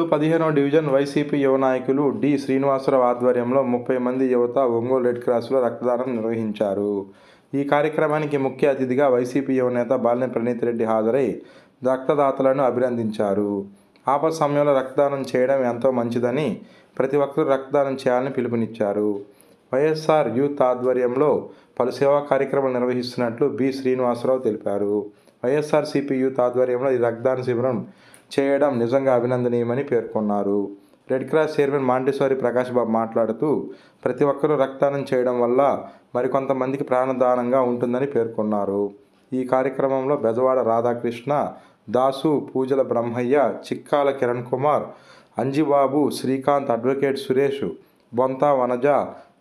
ఒంగోలు పదిహేనవ division YCP యువ నాయకులు డి. శ్రీనివాసరావు ఆధ్వర్యంలో ముప్పై మంది యువత ఒంగోలు రెడ్ క్రాస్లో రక్తదానం నిర్వహించారు. ఈ కార్యక్రమానికి ముఖ్య అతిథిగా వైసీపీ యువ నేత బాలిన ప్రణీత్ రెడ్డి హాజరై రక్తదాతలను అభినందించారు. ఆపద సమయంలో రక్తదానం చేయడం ఎంతో మంచిదని ప్రతి ఒక్కరూ రక్తదానం చేయాలని పిలుపునిచ్చారు. వైఎస్ఆర్ యూత్ ఆధ్వర్యంలో పలు సేవా కార్యక్రమాలు నిర్వహిస్తున్నట్లు బి. శ్రీనివాసరావు తెలిపారు. వైఎస్ఆర్సీపీ యూత్ ఆధ్వర్యంలో ఈ రక్తదాన శిబిరం చేయడం నిజంగా అభినందనీయమని పేర్కొన్నారు. Red cross chairman Montessori Prakash Babu మాట్లాడుతూ ప్రతి ఒక్కరూ రక్తదానం చేయడం వల్ల మరికొంతమందికి ప్రాణదానంగా ఉంటుందని పేర్కొన్నారు. ఈ కార్యక్రమంలో బెజవాడ రాధాకృష్ణ దాసు పూజల బ్రహ్మయ్య చిక్కాల కిరణ్ కుమార్ అంజిబాబు శ్రీకాంత్ అడ్వకేట్ సురేష్ బొంత వనజ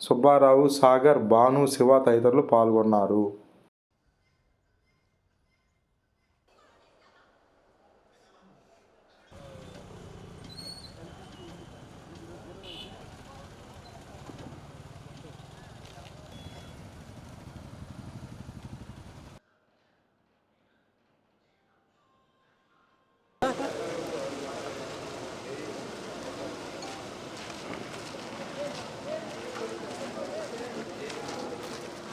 సుబ్బారావు సాగర్ భాను శివ తదితరులు పాల్గొన్నారు.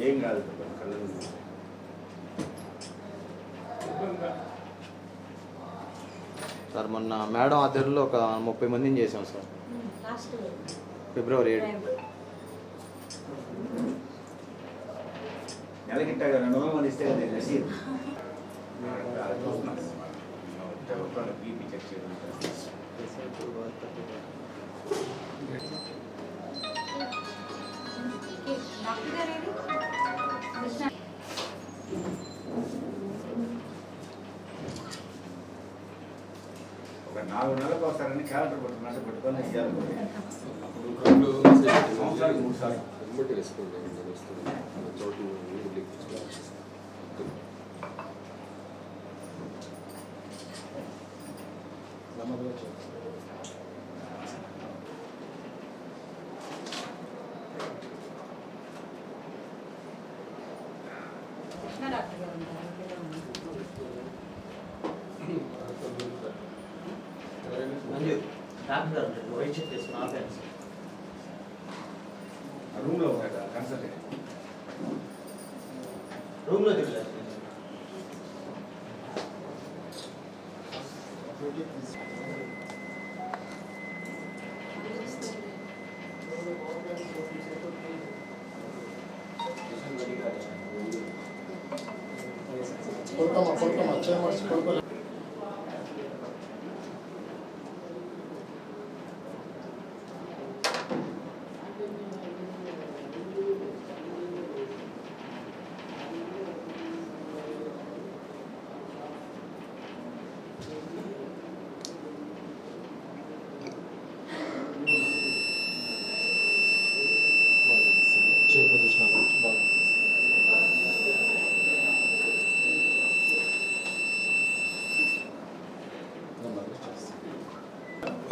ఏం కాదు కళ్ళు సార్ మొన్న మేడం ఆధ్వర్యంలో ఒక ముప్పై మందిని చేసాం సార్. ఫిబ్రవరి ఏడు. నెలకిట్ట రెండు వందల మంది ఇస్తే అది రసీదు. బీపీ చెక్ చేయడం ఒక నాలుగు నెలలకు వస్తారని క్యాలెండర్ పట్టుకున్నట్టు పెట్టుకొని ఇవ్వాలి సంవత్సరానికి మూడు సార్లు Krishna డాక్టర్ గారు ఉంటారు. వైట్ షర్ట్ వేసుకుని ఆపాను సార్. రూమ్ లో ఉంటాడు కన్సల్ట్ రూమ్ లో తిరగలేదు ఒక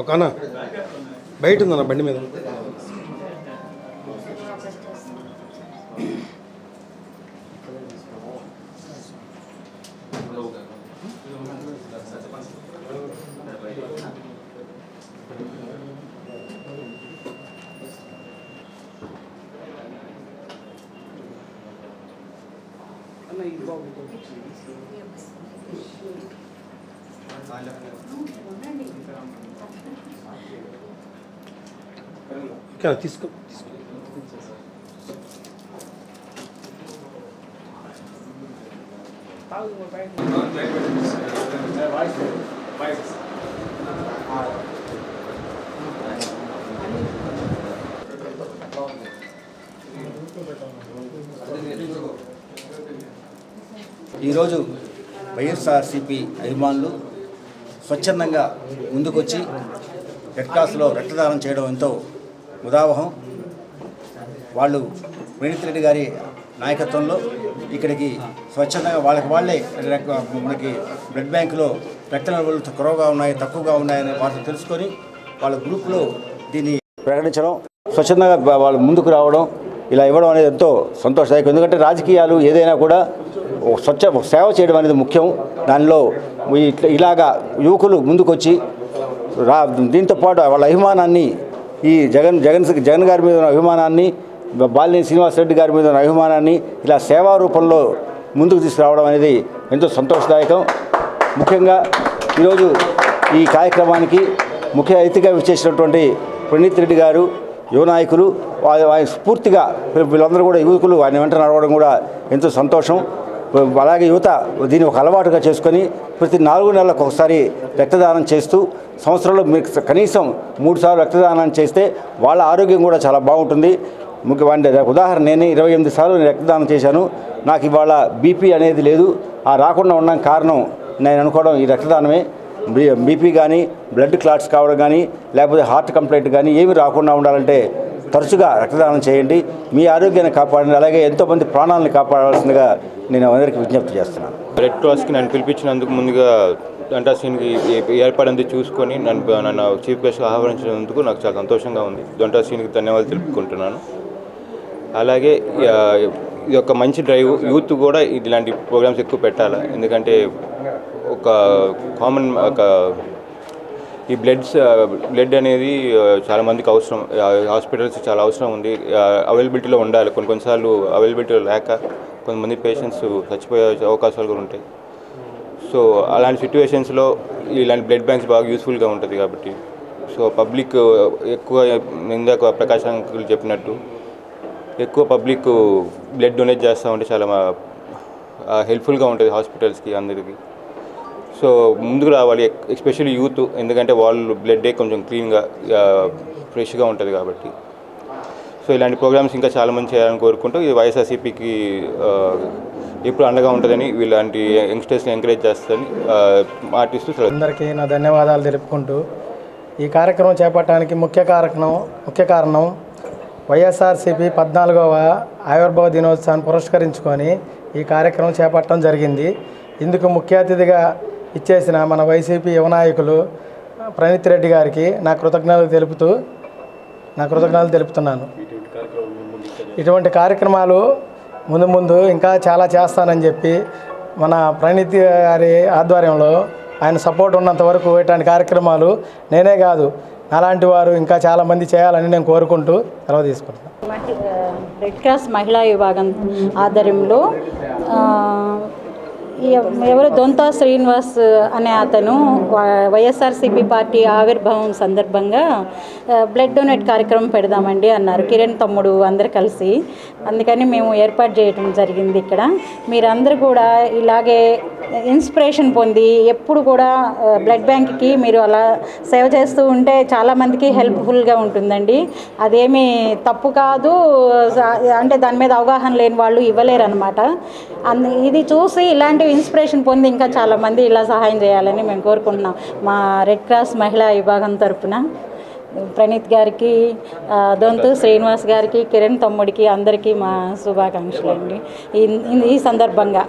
అన్న బయట ఉందన్న బండి మీద ఓకే అన్న, తీసుకో తీసుకో ఈరోజు వైఎస్ఆర్సిపి అభిమానులు స్వచ్ఛందంగా ముందుకొచ్చి రెడ్ క్రాస్లో రక్తదానం చేయడం ఎంతో ఉదావహం వాళ్ళు ప్రణీత్ రెడ్డి గారి నాయకత్వంలో ఇక్కడికి స్వచ్ఛందంగా వాళ్ళకి వాళ్ళే మనకి బ్లడ్ బ్యాంకులో రక్త నిల్వలు తక్కువగా ఉన్నాయి తక్కువగా ఉన్నాయని వార్త తెలుసుకొని వాళ్ళ గ్రూప్లో దీన్ని ప్రకటించడం స్వచ్ఛందంగా వాళ్ళు ముందుకు రావడం ఇలా ఇవ్వడం అనేది ఎంతో సంతోషదాయకం. ఎందుకంటే రాజకీయాలు ఏదైనా కూడా స్వచ్ఛ సేవ చేయడం అనేది ముఖ్యం. దానిలో ఈ- ఇలాగా యువకులు ముందుకొచ్చి రా దీంతో పాటు వాళ్ళ అభిమానాన్ని ఈ జగన్ జగన్ జగన్ గారి మీద ఉన్న అభిమానాన్ని బాలినేని శ్రీనివాసరెడ్డి గారి మీద ఉన్న అభిమానాన్ని ఇలా సేవా రూపంలో ముందుకు తీసుకురావడం అనేది ఎంతో సంతోషదాయకం. ముఖ్యంగా ఈరోజు ఈ కార్యక్రమానికి ముఖ్య అతిథిగా విచ్చేసినటువంటి ప్రణీత్ రెడ్డి గారు యువ నాయకులు వారి ఆయన స్ఫూర్తిగా వీళ్ళందరూ కూడా యువకులు ఆయన వెంట నడవడం కూడా ఎంతో సంతోషం. అలాగే యువత దీన్ని ఒక అలవాటుగా చేసుకొని ప్రతి నాలుగు నెలలకు ఒకసారి రక్తదానం చేస్తూ సంవత్సరంలో మీకు కనీసం మూడు సార్లు రక్తదానం చేస్తే వాళ్ళ ఆరోగ్యం కూడా చాలా బాగుంటుంది. ముఖ్యమైన ఉదాహరణ నేను ఇరవై ఎనిమిది సార్లు నేను రక్తదానం చేశాను. నాకు ఇవాళ బీపీ అనేది లేదు. ఆ రాకుండా ఉండడం కారణం నేను అనుకోవడం ఈ రక్తదానమే. బీపీ కానీ బ్లడ్ క్లాట్స్ కావడం కానీ లేకపోతే హార్ట్ కంప్లైంట్ కానీ ఏమి రాకుండా ఉండాలంటే తరచుగా రక్తదానం చేయండి. మీ ఆరోగ్యాన్ని కాపాడండి. అలాగే ఎంతోమంది ప్రాణాలను కాపాడాల్సిందిగా నేను అందరికీ విజ్ఞప్తి చేస్తున్నాను. రెడ్ క్రాస్కి నన్ను పిలిపించినందుకు ముందుగా డంటా సీన్కి ఏర్పడింది చూసుకొని నన్ను నన్ను చీఫ్ గెస్ట్గా ఆహ్వానించినందుకు నాకు చాలా సంతోషంగా ఉంది. డంటా సీన్కి ధన్యవాదాలు తెలుపుకుంటున్నాను. అలాగే ఈ ఇది ఒక మంచి డ్రైవ్ యూత్ కూడా ఇలాంటి ప్రోగ్రామ్స్ ఎక్కువ పెట్టాలి? ఎందుకంటే ఒక కామన్ ఒక ఈ బ్లడ్స్ బ్లడ్ అనేది చాలామందికి చాలా మందికి అవసరం హాస్పిటల్స్ చాలా అవసరం ఉంది. అవైలబిలిటీలో ఉండాలి. కొన్ని కొన్నిసార్లు అవైలబిలిటీ లేక కొంతమంది పేషెంట్స్ చచ్చిపోయే అవకాశాలు కూడా ఉంటాయి. సో అలాంటి సిచ్యువేషన్స్లో ఇలాంటి బ్లడ్ బ్యాంక్స్ బాగా యూస్ఫుల్గా ఉంటుంది కాబట్టి. సో పబ్లిక్ ఎక్కువ ఇందాక ప్రకాశ్ అంకులు చెప్పినట్టు ఎక్కువ పబ్లిక్ బ్లడ్ డొనేట్ చేస్తూ ఉంటే చాలా హెల్ప్ఫుల్గా ఉంటుంది హాస్పిటల్స్కి అందరికీ. సో ముందుకు రావాలి ఎస్పెషల్లీ యూత్ ఎందుకంటే వాళ్ళు బ్లడ్ కొంచెం క్లీన్గా ఫ్రెష్గా ఉంటుంది కాబట్టి. సో ఇలాంటి ప్రోగ్రామ్స్ ఇంకా చాలా మంది చేయాలని కోరుకుంటూ ఈ వైఎస్ఆర్సీపీకి ఎప్పుడు అండగా ఉంటుందని వీళ్ళంటి యంగ్స్టర్స్ని ఎంకరేజ్ చేస్తుందని ఆ, మాటిస్తూ అందరికీ నా ధన్యవాదాలు తెలుపుకుంటూ ఈ కార్యక్రమం చేపట్టడానికి ముఖ్య కారణం ముఖ్య కారణం వైఎస్ఆర్సీపీ పద్నాలుగవ ఆవిర్భావ దినోత్సవాన్ని పురస్కరించుకొని ఈ కార్యక్రమం చేపట్టడం జరిగింది. ఇందుకు ముఖ్య అతిథిగా ఇచ్చేసిన మన వైసీపీ యువనాయకులు ప్రణీత్ రెడ్డి గారికి నా కృతజ్ఞతలు తెలుపుతూ నా కృతజ్ఞతలు తెలుపుతున్నాను. ఇటువంటి కార్యక్రమాలు ముందు ముందు ఇంకా చాలా చేస్తానని చెప్పి మన ప్రణీత్ గారి ఆధ్వర్యంలో ఆయన సపోర్ట్ ఉన్నంత వరకు ఇటువంటి కార్యక్రమాలు నేనే కాదు అలాంటి వారు ఇంకా చాలామంది చేయాలని నేను కోరుకుంటూ సెలవు తీసుకుంటున్నాను రెడ్ క్రాస్ మహిళా విభాగం ఆధ్వర్యంలో ఎవరు దొంతా శ్రీనివాస్ అనే అతను వై- వైఎస్ఆర్సీపీ పార్టీ ఆవిర్భావం సందర్భంగా బ్లడ్ డొనేట్ కార్యక్రమం పెడదామండి అన్నారు. కిరణ్ తమ్ముడు అందరు కలిసి. అందుకని మేము ఏర్పాటు చేయడం జరిగింది ఇక్కడ. మీరందరూ కూడా ఇలాగే ఇన్స్పిరేషన్ పొంది ఎప్పుడు కూడా బ్లడ్ బ్యాంక్కి మీరు అలా సేవ చేస్తూ ఉంటే చాలామందికి హెల్ప్ఫుల్గా ఉంటుందండి. అదేమి తప్పు కాదు. అంటే దాని మీద అవగాహన లేని వాళ్ళు ఇవ్వలేరు అనమాట ఇది చూసి ఇలాంటి ఇన్స్పిరేషన్ పొంది ఇంకా చాలామంది ఇలా సహాయం చేయాలని మేము కోరుకుంటున్నాం. మా రెడ్ క్రాస్ మహిళా విభాగం తరపున ప్రణీత్ గారికి దొంతు శ్రీనివాస్ గారికి కిరణ్ తమ్ముడికి అందరికీ మా శుభాకాంక్షలు అండి ఈ సందర్భంగా.